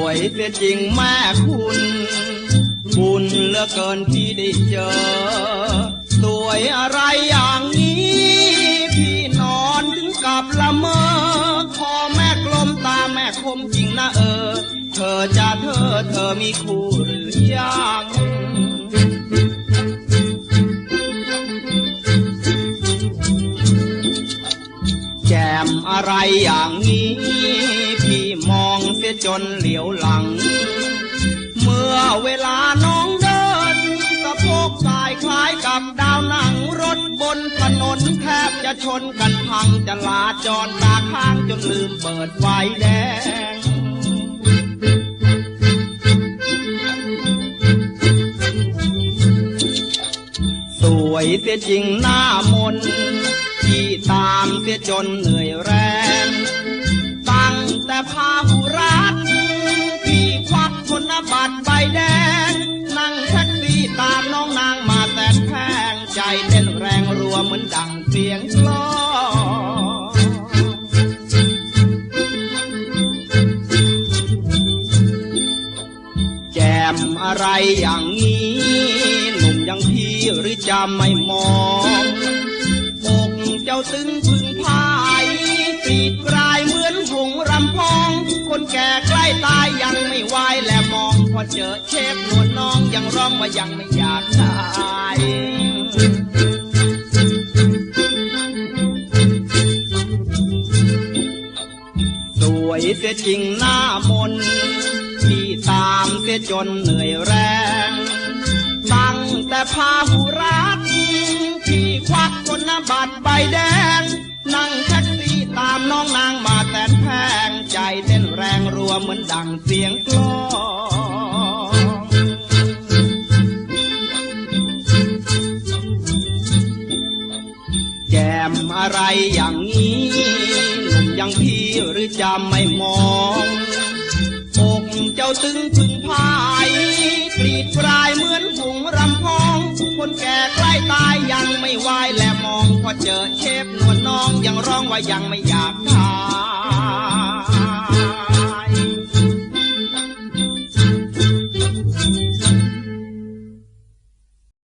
วยเสียจริงแม่คุณ บุญเหลือเกินที่ได้เจอ สวยอะไรอย่างนี้ พี่นอนถึงกับละเมอคอแม่กลมตาแม่คมจริงนะเออ เธอจะเธอเธอมีคู่หรือยังแจมอะไรอย่างนี้ พี่มอง จนเหลียวหลัง เมื่อเวลาน้องเดินสะโพกสายคล้ายกับดาวหนังรถบนถนนแทบจะชนกันพังจะลาจรตาข้างจนลืมเปิดไฟแดงสวยเสียจริงหน้ามนที่ตามเสียจนเหนื่อยแรงตั้ง บัตรใบแดง นั่งแท็กซี่ตามน้องนางมาแต่แพงใจเต้นแรงรัวเหมือนดังเสียงกลองแจมอะไรอย่างนี้ หนุ่มย่างพี่หรือจะไม่มองอกเจ้าตึง อเจอเชฟหนวลน้องยังร้องว่ายังไม่อยากตายสวยเสียจริงหน้ามนที่ตามเสียจนเหนื่อยแรง ตั้งแต่พาหุรัตที่ควักธนบัตรใบแดง นั่งแท็กซี่ตามน้องนางมาแต่แพงใจเต้นแรงรัวเหมือนดังเสียงกลอง อะไรอย่างนี้หนุ่มยังพี่หรือจะไม่มองอกเจ้าตึงพึงพายกรีดกรายเหมือนหุงรำพอง คนแก่ใกล้ตายยังไม่ไหวแลมอง พอเจอเชฟนวลน้องยังร้องว่ายังไม่อยากตา